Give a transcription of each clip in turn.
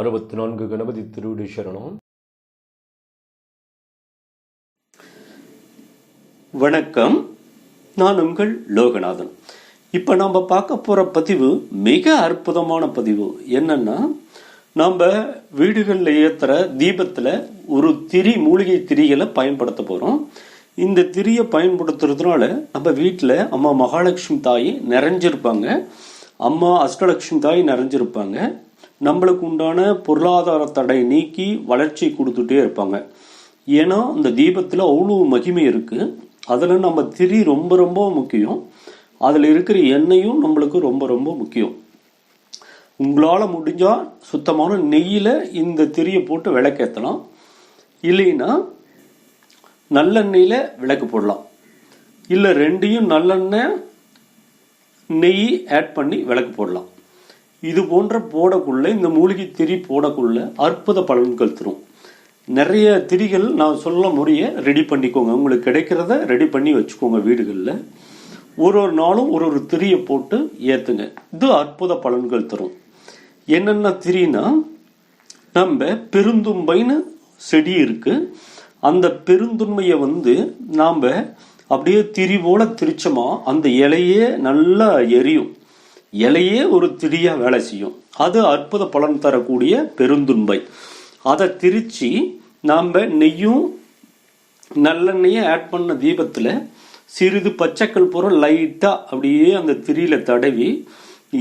அறுபத்தி நான்கு கணபதி திருவிடி சரணம். வணக்கம். நான் உங்கள் லோகநாதன். இப்போ நாம் பார்க்க போகிற பதிவு மிக அற்புதமான பதிவு. என்னன்னா நாம் வீடுகளில் ஏற்றுற தீபத்தில் ஒரு திரி மூலிகை திரிகளை பயன்படுத்த போகிறோம் இந்த திரியை பயன்படுத்துறதுனால நம்ம வீட்டில் அம்மா மகாலட்சுமி தாய் நிறைஞ்சிருப்பாங்க. அம்மா அஷ்டலட்சுமி தாய் நிறைஞ்சிருப்பாங்க. நம்மளுக்கு உண்டான பொருளாதார தடை நீக்கி வளர்ச்சி கொடுத்துட்டே இருப்பாங்க. ஏன்னா அந்த தீபத்தில் அவ்வளோ மகிமை இருக்குது அதில் நம்ம திரி ரொம்ப ரொம்ப முக்கியம். அதில் இருக்கிற எண்ணெயும் நம்மளுக்கு ரொம்ப ரொம்ப முக்கியம். உங்களால் முடிஞ்சால் சுத்தமான நெய்யில் இந்த திரியை போட்டு விளக்கேற்றலாம் இல்லைன்னா நல்லெண்ணெயில் விளக்கு போடலாம். இல்லை ரெண்டையும் நல்லெண்ணெய் நெய் ஆட் பண்ணி விளக்கு போடலாம். இது போன்ற போடக்குள்ள இந்த மூலிகை திரி போடக்குள்ள அற்புத பலன்கள் தரும். நிறைய திரிகள் நான் சொல்ல முறைய ரெடி பண்ணிக்கோங்க. உங்களுக்கு கிடைக்கிறத ரெடி பண்ணி வச்சுக்கோங்க வீடுகளில். ஒரு ஒரு நாளும் ஒரு ஒரு திரியை போட்டு ஏற்றுங்க இது அற்புத பலன்கள் தரும். என்னென்ன திரினா நம்ம பெருந்தும்பைன்னு செடி இருக்கு. அந்த பெருந்துண்மையை வந்து நாம் அப்படியே திரி போல திரிச்சோமா அந்த இலையே நல்லா எரியும். இலையே ஒரு திரியாக வேலை செய்யும். அது அற்புத பலன் தரக்கூடிய பெருந்துன்பை அதை திரித்து நாம் நெய்யும் நல்லெண்ணெயை ஆட் பண்ண தீபத்தில் சிறிது பச்சைக்கல் பொருள் லைட்டாக அப்படியே அந்த திரியில தடவி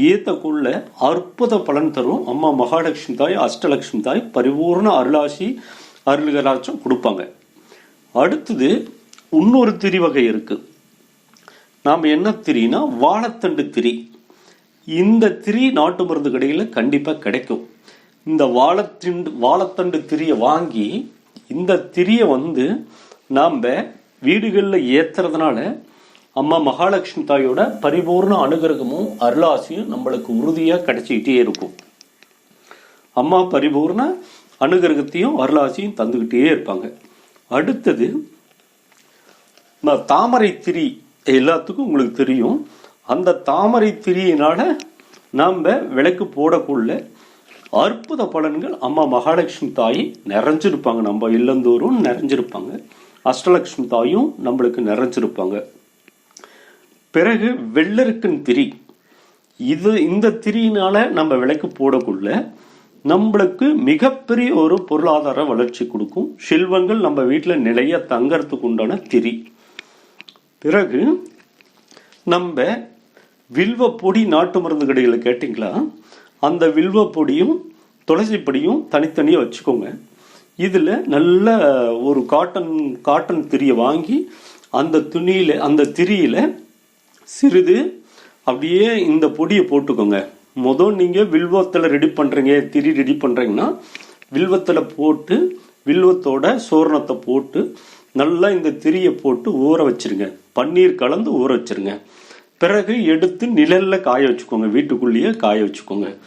ஈத்தக்குள்ள அற்புத பலன் தரும். அம்மா மகாலட்சுமி தாய் அஷ்டலட்சுமி தாய் பரிபூர்ண அருளாசி அருள்கராட்சம் கொடுப்பாங்க. அடுத்தது இன்னொரு திரி வகை இருக்குது நாம் என்ன திரினா வாழைத்தண்டு திரி. இந்த திரி நாட்டு மருந்து கடையில் கண்டிப்பாக கிடைக்கும். இந்த வாழைத்தண்டு வாழைத்தண்டு திரியை வாங்கி இந்த திரியை வந்து நாம் வீடுகளில் ஏத்துறதுனால அம்மா மகாலட்சுமி தாயோட பரிபூர்ண அனுகிரகமும் அருளாசியும் நம்மளுக்கு உறுதியாக கிடைச்சிக்கிட்டே இருக்கும். அம்மா பரிபூர்ண அனுகிரகத்தையும் அருளாசியும் தந்துக்கிட்டே இருப்பாங்க. அடுத்தது தாமரை திரி எல்லாத்துக்கும் உங்களுக்கு தெரியும். அந்த தாமரை திரியினால நாம் விளக்கு போடக்குள்ள அற்புத பலன்கள் அம்மா மகாலட்சுமி தாய் நிறைஞ்சிருப்பாங்க. நம்ம இல்லந்தோறும் நிறைஞ்சிருப்பாங்க. அஷ்டலட்சுமி தாயும் நம்மளுக்கு நிறைஞ்சிருப்பாங்க. பிறகு வெள்ளருக்கன் திரி. இது இந்த திரியினால நம்ம விளக்கு போடக்குள்ள நம்மளுக்கு மிகப்பெரிய ஒரு பொருளாதார வளர்ச்சி கொடுக்கும். செல்வங்கள் நம்ம வீட்டில் நிறைய தங்கறதுக்கு உண்டான திரி. பிறகு நம்ம வில்வ பொடி நாட்டு மருந்து கடையில் கேட்டிங்களா? அந்த வில்வ பொடியும் துளசி பொடியும் தனித்தனியாக வச்சுக்கோங்க. இதில் நல்ல ஒரு காட்டன் காட்டன் திரியை வாங்கி அந்த துணியில் அந்த திரியில் சிறிது அப்படியே இந்த பொடியை போட்டுக்கோங்க. மொதல் நீங்கள் வில்வத்தில் ரெடி பண்ணுறீங்க திரி ரெடி பண்ணுறீங்கன்னா வில்வத்தில் போட்டு வில்வத்தோட சோரணத்தை போட்டு நல்லா இந்த திரியை போட்டு ஊற வச்சிருங்க. பன்னீர் கலந்து ஊற வச்சிருங்க. பிறகு எடுத்து நிழல்ல காய வச்சுக்கோங்க வீட்டுக்குள்ளேயே காய வச்சுக்கோங்க.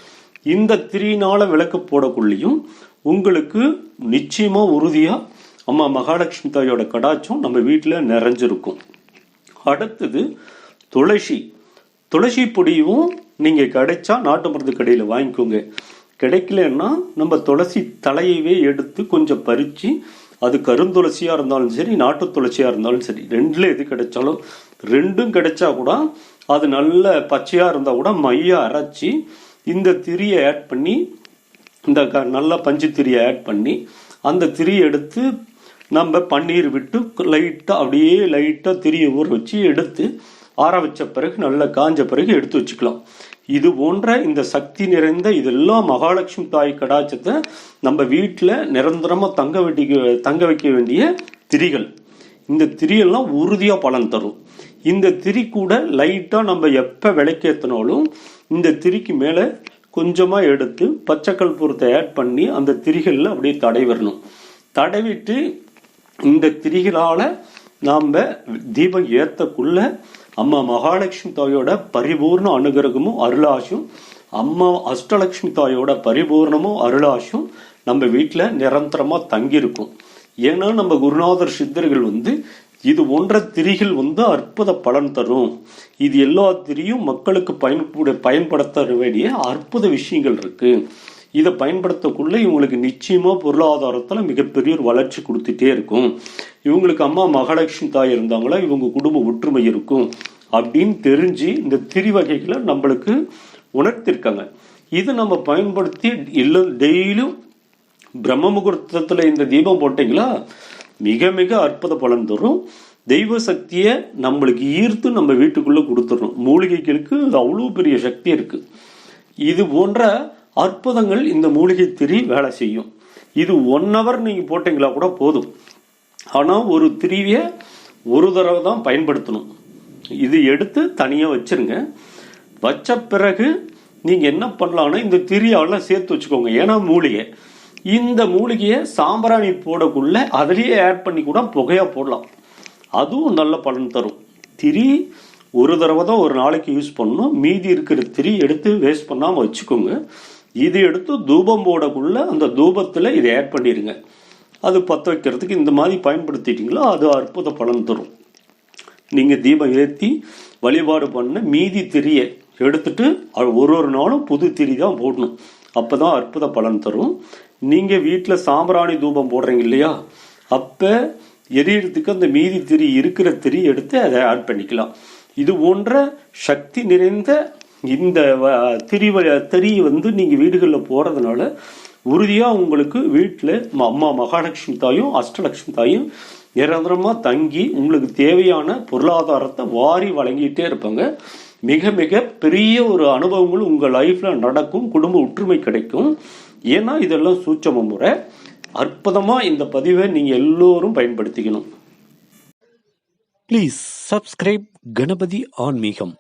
இந்த திரியினால விளக்கு போடக்குள்ளேயும் உங்களுக்கு நிச்சயமா உறுதியா அம்மா மகாலட்சுமி தாயோட கடாச்சம் நம்ம வீட்டில் நிறைஞ்சிருக்கும். அடுத்தது துளசி. துளசி பொடியும் நீங்க கிடைச்சா நாட்டு மருந்து கடையில் வாங்கிக்கோங்க. கிடைக்கலன்னா நம்ம துளசி தலையவே எடுத்து கொஞ்சம் பறித்து அது கருந்துளசியாக இருந்தாலும் சரி நாட்டு துளசியாக இருந்தாலும் சரி ரெண்டில் எது கிடைச்சாலும் ரெண்டும் கிடைச்சா கூட அது நல்ல பச்சையாக இருந்தால் கூட மைய அரைச்சி இந்த திரியை ஆட் பண்ணி இந்த க- நல்ல பஞ்சு திரியை ஆட் பண்ணி அந்த திரியை எடுத்து நம்ம பன்னீர் விட்டு லைட்டாக அப்படியே லைட்டாக திரியை ஊற வச்சு எடுத்து ஆற வச்ச பிறகு நல்லா காஞ்ச பிறகு எடுத்து வச்சுக்கலாம். இது போன்ற இந்த சக்தி நிறைந்த இதெல்லாம் மகாலட்சுமி தாய் கடாச்சத்தை நம்ம வீட்டில் நிரந்தரமாக தங்க வெட்டிக்க தங்க வைக்க வேண்டிய திரிகள். இந்த திரியெல்லாம் உறுதியாக பலன் தரும். இந்த திரி கூட லைட்டாக நம்ம எப்போ விளக்கேற்றினாலும் இந்த திரிக்கு மேலே கொஞ்சமாக எடுத்து பச்சைக்கல் பொருத்தை ஆட் பண்ணி அந்த திரிகளில் அப்படியே தடவிடணும் தடவிட்டு இந்த திரிகளால் நாம் தீபம் ஏற்றக்குள்ள அம்மா மகாலட்சுமி தாயோட பரிபூர்ண அனுகிரகமும் அருளாசும் அம்மா அஷ்டலட்சுமி தாயோட பரிபூர்ணமும் அருளாசும் நம்ம வீட்டில் நிரந்தரமாக தங்கியிருக்கும். ஏன்னா நம்ம குருநாதர் சித்தர்கள் வந்து இது போன்ற திரிகள் வந்து அற்புத பலன் தரும். இது எல்லா திரியும் மக்களுக்கு பயன்பட பயன்படுத்த வேண்டிய அற்புத விஷயங்கள் இருக்குது இதை பயன்படுத்தக்குள்ளே இவங்களுக்கு நிச்சயமாக பொருளாதாரத்தில் மிகப்பெரிய ஒரு வளர்ச்சி கொடுத்துட்டே இருக்கும். இவங்களுக்கு அம்மா மகாலட்சுமி தாய் இருந்தாங்களா இவங்க குடும்ப ஒற்றுமை இருக்கும் அப்படின்னு தெரிஞ்சு இந்த திரிவகைகளை நம்மளுக்கு உணர்த்திருக்காங்க. இது நம்ம பயன்படுத்தி இல்லை டெய்லியும் பிரம்ம முகூர்த்தத்தில் இந்த தீபம் போட்டிங்களா? மிக மிக அற்புத பலன் தரும். தெய்வ சக்தியை நம்மளுக்கு ஈர்த்து நம்ம வீட்டுக்குள்ளே கொடுத்துடணும். மூலிகைகளுக்கு அவ்வளோ பெரிய சக்தி இருக்குது இது போன்ற அற்புதங்கள் இந்த மூலிகை திரி வேலை செய்யும். இது ஒன் ஹவர் நீங்கள் போட்டிங்களா கூட போதும். ஆனால் ஒரு திரியை ஒரு தடவை தான் பயன்படுத்தணும். இது எடுத்து தனியாக வச்சிருங்க. வச்ச பிறகு நீங்கள் என்ன பண்ணலான்னா இந்த திரியாவெல்லாம் சேர்த்து வச்சுக்கோங்க. ஏன்னா மூலிகை. இந்த மூலிகையை சாம்பிராணி போடக்குள்ள அதுலேயே ஆட் பண்ணி கூட புகையாக போடலாம். அதுவும் நல்ல பலன் தரும். திரி ஒரு தடவை தான் ஒரு நாளைக்கு யூஸ் பண்ணணும். மீதி இருக்கிற திரி எடுத்து வேஸ்ட் பண்ணாமல் வச்சுக்கோங்க. இது எடுத்து தூபம் போடக்குள்ள அந்த தூபத்தில் இதை ஆட் பண்ணிடுங்க அது பற்ற வைக்கிறதுக்கு இந்த மாதிரி பயன்படுத்திட்டிங்களோ அது அற்புத பலன் தரும். நீங்கள் தீபம் ஏற்றி வழிபாடு பண்ண மீதி திரியை எடுத்துட்டு ஒரு ஒரு நாளும் புது திரி தான் போடணும். அப்போ தான் அற்புத பலன் தரும். நீங்கள் வீட்டில் சாம்பிராணி தூபம் போடுறீங்க இல்லையா அப்போ எரியறதுக்கு அந்த மீதி திரி இருக்கிற திரி எடுத்து அதை ஆட் பண்ணிக்கலாம். இது போன்ற சக்தி நிறைந்த இந்த வ- திரி வ- வந்து நீங்கள் வீடுகளில் போகிறதுனால உறுதியாக உங்களுக்கு வீட்டில் அம்மா மகாலட்சுமி தாயும் அஷ்டலட்சுமி தாயும் நிரந்தரமாக தங்கி உங்களுக்கு தேவையான பொருளாதாரத்தை வாரி வழங்கிட்டே இருப்பாங்க. மிக மிக பெரிய ஒரு அனுபவங்கள் உங்கள் லைஃப்பில் நடக்கும் குடும்ப ஒற்றுமை கிடைக்கும். ஏன்னா இதெல்லாம் சூட்சம முறை. அற்புதமாக இந்த பதிவை நீங்கள் எல்லோரும் பயன்படுத்திக்கணும். ப்ளீஸ் சப்ஸ்கிரைப் கணபதி ஆன்மீகம்